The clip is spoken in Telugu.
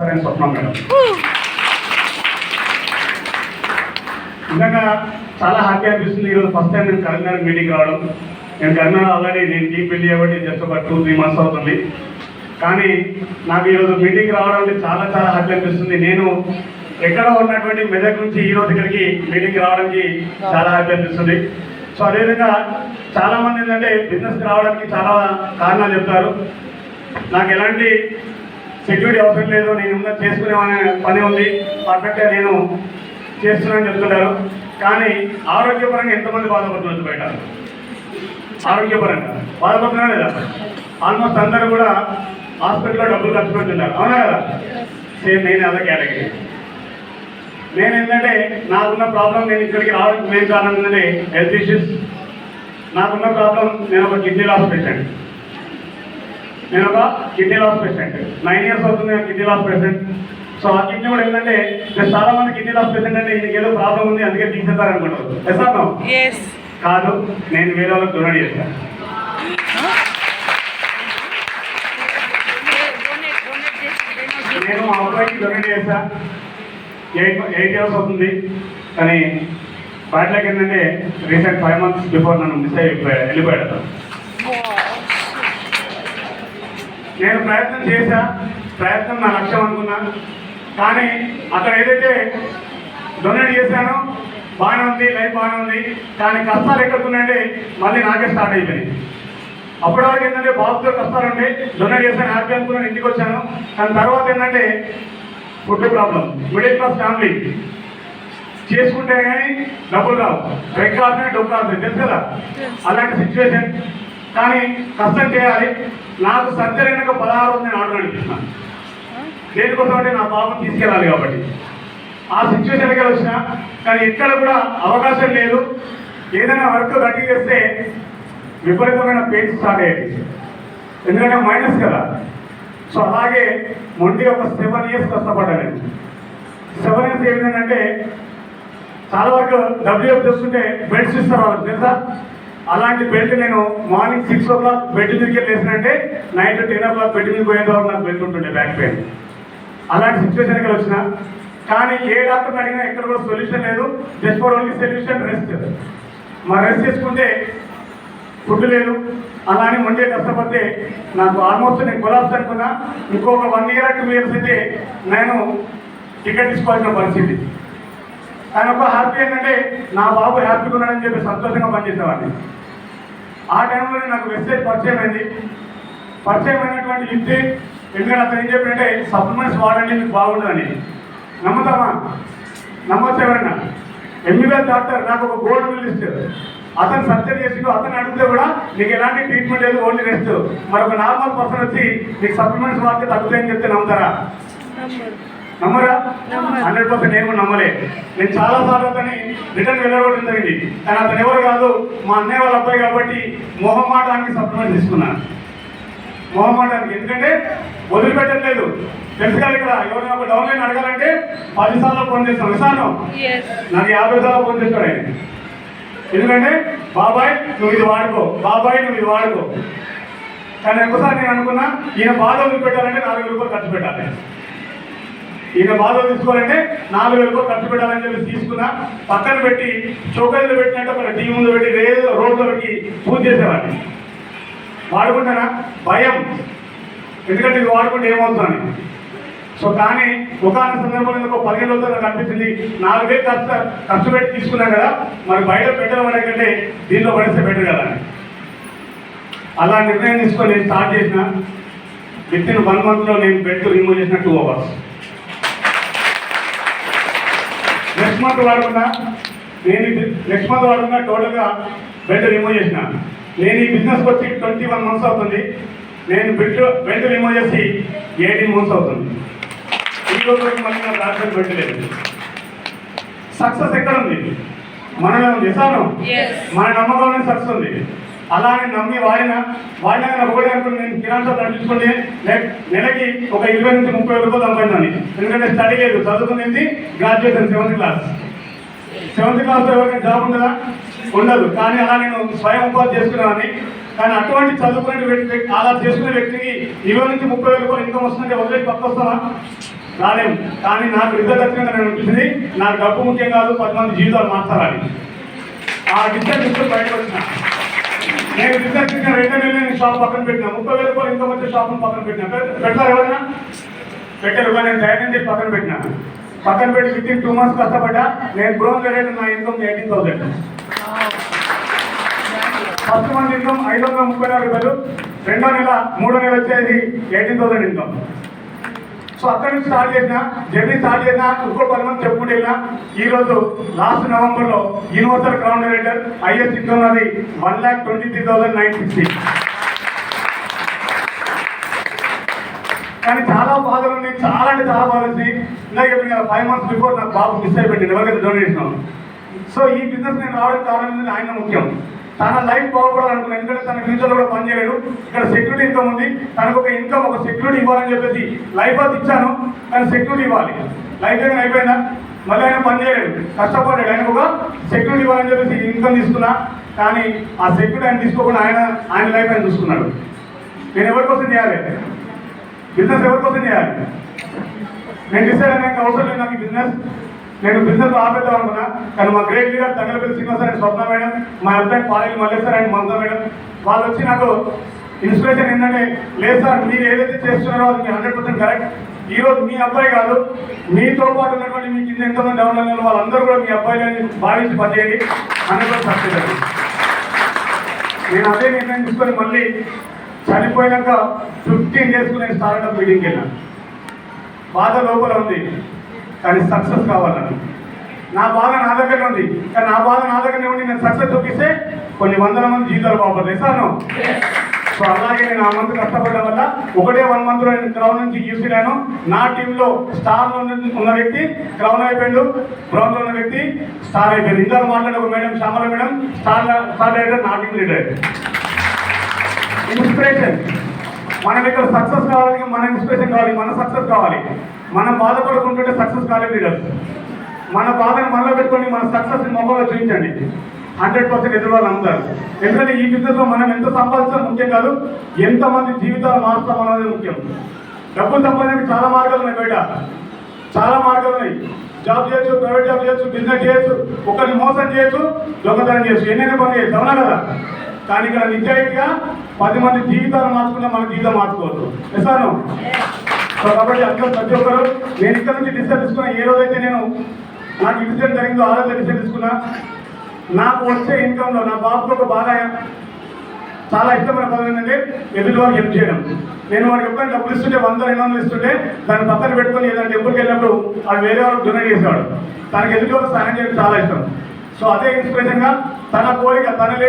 వస్తారని స్వప్నం మేడం. నిజంగా చాలా హ్యాపీ అనిపిస్తుంది. ఈరోజు ఫస్ట్ టైం నేను కరీంనగర్ మీటింగ్ రావడం. నేను కరీంనగర్ ఆల్రెడీ నేను టీ పెళ్ళి కాబట్టి జస్ట్ ఒక టూ త్రీ మంత్స్ అవుతుంది. కానీ నాకు ఈరోజు మీటింగ్ రావడం అంటే చాలా చాలా హ్యాపీ అనిపిస్తుంది. నేను ఎక్కడ ఉన్నటువంటి మెదక్ నుంచి ఈ రోజు ఇక్కడికి మీటింగ్ రావడానికి చాలా హ్యాపీ అనిపిస్తుంది. సో అదేవిధంగా చాలామంది ఏంటంటే బిజినెస్కి రావడానికి చాలా కారణాలు చెప్తారు. నాకు ఎలాంటి సెక్యూరిటీ అవసరం లేదు నేను ఉన్న చేసుకునే పని ఉంది. పర్ఫెక్ట్గా నేను చేస్తున్నానని చెప్తుంటారు. కానీ ఆరోగ్యపరంగా ఎంతమంది బాధపడుతున్నారు బయట? ఆరోగ్యపరంగా. బాధపడుతున్నా లేదా? ఆల్మోస్ట్ అందరూ కూడా హాస్పిటల్లో డబ్బులు ఖర్చు పెడుతున్నారు. అవునా కదా? సేమ్ నేను అదే కేటగిరీ నేను ఏంటంటే నాకున్న ప్రాబ్లం నేను ఇక్కడికి రావడానికి మెయిన్ కారణం ఏంటంటే హెల్త్ ఇష్యూస్ నాకున్న ప్రాబ్లం నేను ఒక కిడ్నీ లాస్ పేషెంట్ నేను ఒక kidney loss patient. Nine years అవుతుంది నేను కిడ్నీ లాస్ పేషెంట్. సో ఆ కిడ్నీ కూడా ఏంటంటే నేను చాలా మంది కిడ్నీ లాస్ పేషెంట్ అంటే ఈయనకి ఏదో ప్రాబ్లం ఉంది అందుకే తీసేస్తారు అనుకుంటారు కాదు నేను వేరే వాళ్ళకి డొనేట్ చేశాను నేను మా అబ్బాయికి డొనేట్ చేశా. ఎయిట్ ఎయిట్ ఇయర్స్ అవుతుంది. కానీ వాటిలోకి ఏంటంటే రీసెంట్ ఫైవ్ మంత్స్ బిఫోర్ నన్ను మిస్ అయిపోయా వెళ్ళిపోయాడు. నేను ప్రయత్నం చేశా ప్రయత్నం నా లక్ష్యం అనుకున్నా. కానీ అక్కడ ఏదైతే డొనేట్ చేశానో బాగానే ఉంది లైఫ్ బాగానే ఉంది. కానీ కష్టాలు ఎక్కడ ఉన్నాయంటే మళ్ళీ నాకే స్టార్ట్ అయిపోయినాయి. అప్పటి వరకు ఏంటంటే బాబుతో కష్టాలు ఉండే డొనేట్ చేశాను హ్యాపీ అనుకున్నాను ఇంటికి వచ్చాను. కానీ తర్వాత ఏంటంటే food problem middle class family చేసుకుంటే కానీ డబ్బులు రావు. బ్రేక్ కావాల్సిన డబ్బు కావాలి తెలుసు కదా? అలాంటి సిచ్యువేషన్ కానీ కష్టం చేయాలి. నాకు సర్జరీ వెనక పదహారు వందలు నేను ఆర్డర్ అనిపిస్తున్నాను దేనికోసం అంటే నా బాబుని తీసుకెళ్ళాలి కాబట్టి. ఆ సిచ్యువేషన్కి వచ్చిన కానీ ఎక్కడ కూడా అవకాశం లేదు. ఏదైనా వర్క్ గట్టి చేస్తే విపరీతమైన పెయిన్స్ స్టార్ట్ అయ్యేది. ఎందుకంటే మైనస్ కదా. సో అలాగే మొండి ఒక సెవెన్ ఇయర్స్ కష్టపడ్డాను సెవెన్ ఇయర్స్ ఏంటంటే చాలా వరకు డబ్ల్యూఎఫ్ చేస్తుంటే బెడ్స్ ఇస్తారు వాళ్ళకి తెలుసా? అలాంటి బెల్ట్ నేను morning six o'clock bed మీదకి వేసినంటే night ten o'clock bed మీద పోయేంత వరకు నాకు బెల్ట్ ఉంటుండే బ్యాక్ పెయిన్ అలాంటి సిచ్యువేషన్కి వచ్చిన. కానీ ఏ డాక్టర్ అడిగినా ఎక్కడ కూడా సొల్యూషన్ లేదు. Just for only solution rest మా రెస్ట్ చేసుకుంటే ఫుడ్ లేదు. అలా అని కష్టపడితే నాకు ఆల్మోస్ట్ నేను కొలాప్స్ అనుకున్నా. ఇంకొక వన్ ఇయర్ టూ ఇయర్స్ అయితే నేను టికెట్ తీసుకోవాల్సిన పరిస్థితి. కానీ ఒక హ్యాపీ ఏంటంటే నా బాబు హ్యాపీగా ఉన్నాడని చెప్పి సంతోషంగా పనిచేసేవాడిని. ఆ టైంలో నాకు మెసేజ్ పరిచయం అయింది. పరిచయం అయినటువంటి వ్యక్తి ఎందుకంటే అతను ఏం చెప్పారంటే సప్లిమెంట్స్ వాడండి మీకు బాగుంటుందని నమ్ముతామా నమ్మొచ్చు ఎవరైనా? ఎంబీబీఎస్ డాక్టర్ నాకు ఒక గోల్డ్ మెడల్ ఇచ్చారు. అతను సర్జరీ చేసి అతను అడిగితే కూడా నీకు ఎలాంటి ట్రీట్మెంట్ లేదు ఓన్లీ రెస్ట్. మరి ఒక నార్మల్ పర్సన్ వచ్చి నీకు సప్లిమెంట్స్ వాడితే తగ్గుతాయని చెప్తే నమ్ముతారా? నమ్మరా? హండ్రెడ్ పర్సెంట్ నేను నమ్మలే. నేను చాలా సార్లు అతని రిటర్న్ వెళ్ళగొట్టడం జరిగింది. కానీ అతను ఎవరు కాదు మా అన్నయ్య వాళ్ళ అబ్బాయి కాబట్టి మొహమాటానికి సప్లిమెంట్ తీసుకున్నాను మొహమాటానికి. ఎందుకంటే వదిలిపెట్టట్లేదు. తెలుసు కదా ఇక్కడ ఎవరైనా ఒక డౌన్లైన్ అడగాలంటే పది సార్లు ఫోన్ చేస్తాం. విసాను ఎస్ నాకు యాభై సార్లు ఫోన్ చేస్తాడు ఆయన. ఎందుకంటే బాబాయ్ నువ్వు ఇది వాడుకో. బాబాయ్ నువ్వు ఇది వాడుకో. కానీ ఒకసారి నేను అనుకున్నా ఈయన బాధ వదిలిపెట్టాలంటే నాలుగు రూపాయలు ఖర్చు పెట్టాలి. ఈయన బాధలు తీసుకోవాలంటే నాలుగు వేల రూపాయలు ఖర్చు పెట్టాలని చెప్పి తీసుకున్నా. పక్కన పెట్టి చౌకైలో పెట్టినట్టు ఒక టీ ముందు పెట్టి రేదు రోడ్లో పెట్టి పూజ చేసేవాడిని. వాడుకుంటానా? భయం. ఎందుకంటే ఇది వాడుకుంటే ఏమవుతుందని. సో కానీ ఒకనొక సందర్భంలో ఒక పదిహేను రోజులు నాకు అనిపించింది. నాలుగు వేలు ఖర్చు ఖర్చు పెట్టి తీసుకున్నాం కదా మరి బయట పెట్టడం అనే కంటే దీనిలో పడిస్తే బెటర్ కదా అని. అలా నిర్ణయం తీసుకొని నేను స్టార్ట్ చేసిన. విత్ ఇన్ వన్ మంత్లో నేను బెడ్ రిమూవ్ చేసిన టూ అవర్స్ నెక్స్ట్ మంత్ వాడుకున్నా నేను నెక్స్ట్ మంత్ వాడుకున్నా టోటల్గా బెడ్ రిమూవ్ చేసిన. నేను ఈ బిజినెస్కి వచ్చి ట్వంటీ వన్ మంత్స్ అవుతుంది. నేను బెడ్ బెడ్ రిమూవ్ చేసి ఎయిటీన్ మంత్స్ అవుతుంది. ఈ రోజు మళ్ళీ నా డాక్టర్ బెడ్ లేదు. సక్సెస్ ఎక్కడ ఉంది. మనం చేశాను మన నమ్మకంలోనే సక్సెస్ ఉంది. అలాగే నమ్మి వాడిన వాడినా ఒకటి ఒకటే అనుకుని నేను కిరాణా తగ్గించుకుంటే నెలకి ఒక ఇరవై నుంచి ముప్పై వేలు రూపాయలు సంపాదించాను ఎందుకంటే స్టడీ లేదు. చదువుకునేది గ్రాడ్యుయేషన్ సెవెంత్ క్లాస్ సెవెంత్ క్లాస్లో ఎవరికైనా జాబ్ ఉంటుందా ఉండదు. కానీ అలా నేను స్వయం ఉపాధి చేసుకున్నానని కానీ అటువంటి చదువుకునే వ్యక్తి అలా చేసుకునే వ్యక్తికి ఇరవై నుంచి ముప్పై వేల రూపాయలు ఇన్కమ్ వస్తుందంటే వదిలేసి పక్కొస్తావా రాలేము. కానీ నాకు రిజల్ట్ వచ్చినాక నేను అనిపించింది నాకు డబ్బు ముఖ్యం కాదు. పది మంది జీవితాలు మార్చాలని. ఆ డిస్టెన్స్ తీసుకొని బయటకు వచ్చిన. నేను బిజినెస్ చేసిన రెండు నెలలు నేను షాప్ పక్కన పెట్టిన. ముప్పై వేల రూపాయలు ఇన్కమ్ వచ్చే షాప్ పక్కన పెట్టిన. పె- పెడతారు ఎవరైనా? పెట్టారు నేను ధైర్యం చేసి పక్కన పెట్టినా. పక్కన పెట్టి విత్ ఇన్ టూ మంత్స్ కష్టపడ్డా. నేను బ్రోన్ రేట్ నా income eighteen thousand first month income ఐదు వందల ముప్పై నాలుగు వేలు రెండో నెల మూడో నెల వచ్చేది ఎయిటీన్ థౌసండ్ ఇన్కమ్ సో అక్కడి నుంచి స్టార్ట్ చేసిన జర్నీ స్టార్ట్ చేసిన ఇంకో పది మంది చెప్పుకుంటూ వెళ్ళిన ఈ రోజు లాస్ట్ నవంబర్లో universal crown rater IS income one lakh twenty three thousand nine sixty. కానీ చాలా బాధలు ఉన్నాయి చాలా అంటే చాలా బాధలు ఇందాక చెప్పిన కదా ఫైవ్ మంత్స్ బిఫోర్ నాకు బాబు మిస్ అయిపోయింది ఎవరికైతే డొనేషన్ సో ఈ బిజినెస్ నేను రావడానికి కారణం ఆయన ముఖ్యం. తన లైఫ్ బాగుపడాలనుకున్నాను ఎందుకంటే తన ఫ్యూచర్లో కూడా పని చేయలేడు. ఇక్కడ సెక్యూరిటీ ఇన్కమ్ ఉంది. తనకు ఒక ఇన్కమ్ ఒక సెక్యూరిటీ ఇవ్వాలని చెప్పేసి లైఫ్ అది ఇచ్చాను. తన సెక్యూరిటీ ఇవ్వాలి. లైఫ్ ఏమైనా అయిపోయిందా? మళ్ళీ ఆయన పనిచేయలేడు కష్టపడ్డాడు. ఆయనకు ఒక సెక్యూరిటీ ఇవ్వాలని చెప్పేసి ఇన్కమ్ తీసుకున్నా. కానీ ఆ సెక్యూరిటీ ఆయన తీసుకోకుండా ఆయన ఆయన లైఫ్ ఆయన చూసుకున్నాడు. నేను ఎవరి కోసం చేయాలి? బిజినెస్ ఎవరి కోసం చేయాలి? నేను డిసైడ్ అయినా అవసరం లేదు నాకు బిజినెస్ నేను బిజినెస్ ఆపేద్దాం అనుకున్నా కానీ మా great leader Tagalapalli Srinivas and Swapna madam మా అబ్బాయి పాలకి మల్లేశ్వర్ అండ్ మమతా మేడం వాళ్ళు వచ్చి నాకు ఇన్స్పిరేషన్ ఏంటంటే లేదు సార్ మీరు ఏదైతే చేస్తున్నారో అది మీ హండ్రెడ్ పర్సెంట్ కరెక్ట్ ఈ రోజు మీ అబ్బాయి కాదు మీతో పాటు ఉన్నటువంటి మీ కింద ఎంతమంది డెవలప్ వాళ్ళందరూ కూడా మీ అబ్బాయిలని భావించి పనిచేయండి. హండ్రెడ్ పర్సెంట్ నేను అదే నిర్ణయం తీసుకొని మళ్ళీ చనిపోయినాక ఫిఫ్టీన్ డేస్ నేను స్టార్ట్అప్ మీటింగ్కి వెళ్ళాను. బాధ లోపల ఉంది. కానీ సక్సెస్ కావాలని. నా బాధ నా దగ్గర ఉంది. కానీ నా బాధ నా దగ్గరనే ఉండి నేను సక్సెస్ చూపిస్తే కొన్ని వందల మంది జీవితాలు బాగుపడతాయి. సార్ సో అలాగే నేను ఆ మంత్ కష్టపడడం వల్ల ఒకటే వన్ మంత్లో నేను క్రౌన్ నుంచి యూసీడాను నా టీంలో స్టార్లో ఉన్న- వ్యక్తి క్రౌన్ అయిపోయాడు. బ్రౌన్లో ఉన్న వ్యక్తి స్టార్ అయిపోయింది ఇందాక మాట్లాడే ఒక madam Shyamala madam star star leader నా టీం లీడర్ ఇన్స్పిరేషన్ మనం ఇక్కడ సక్సెస్ కావాలి మన ఇన్స్పిరేషన్ కావాలి మన సక్సెస్ కావాలి. మనం బాధపడుకుంటుంటే సక్సెస్ కాలేదు లీడర్స్ మన బాధను మనలో పెట్టుకొని మన సక్సెస్ మొబైల్లో చూపించండి. హండ్రెడ్ పర్సెంట్ ఎదురు వాళ్ళు నమ్ముతారు ఎందుకంటే ఈ బిజినెస్లో మనం ఎంత సంపాదించడం ముఖ్యం కాదు ఎంతమంది జీవితాలు మారుస్తాం అనేది ముఖ్యం. డబ్బు సంపాదించడానికి చాలా మార్గాలు ఉన్నాయి బయట. చాలా మార్గాలు ఉన్నాయి. జాబ్ చేయొచ్చు ప్రైవేట్ జాబ్ చేయొచ్చు బిజినెస్ చేయొచ్చు ఒకరిని మోసం చేయొచ్చు దొంగతనం చేయొచ్చు. ఎన్నైనా పని చేయొచ్చు అవునా కదా? కానీ ఇక్కడ నిజాయితీగా పది మంది జీవితాలు మార్చుకున్నా మన జీవితం మార్చుకోవచ్చు. ఎసాను సో కాబట్టి అందరూ ప్రతి ఒక్కరు నేను ఇక్కడ నుంచి డిసిషన్ తీసుకున్నా ఏ రోజైతే నేను నాకు ఇన్సిడెంట్ జరిగిందో ఆ రోజు డిసిషన్ తీసుకున్నా నాకు వచ్చే ఇన్కంలో నా బాబుకి ఒక బాగా చాలా ఇష్టమైన పదం ఏంటంటే ఎదుటి వారికి హెల్ప్ చేయడం. నేను వాడికి ఎప్పుడైనా డబ్బులు ఇస్తుంటే వంద రెండు వందలు ఇస్తుంటే దాన్ని పక్కన పెట్టుకొని ఏదైనా టెంపుల్కి వెళ్ళినప్పుడు అది వేరే వాళ్ళకి డొనేట్ చేసేవాడు. తనకి ఎదుటి వాళ్ళకి సహాయం చేయడం చాలా ఇష్టం. సో అదే ఇన్స్పిరేషన్గా తన కోరిక తన లేడీ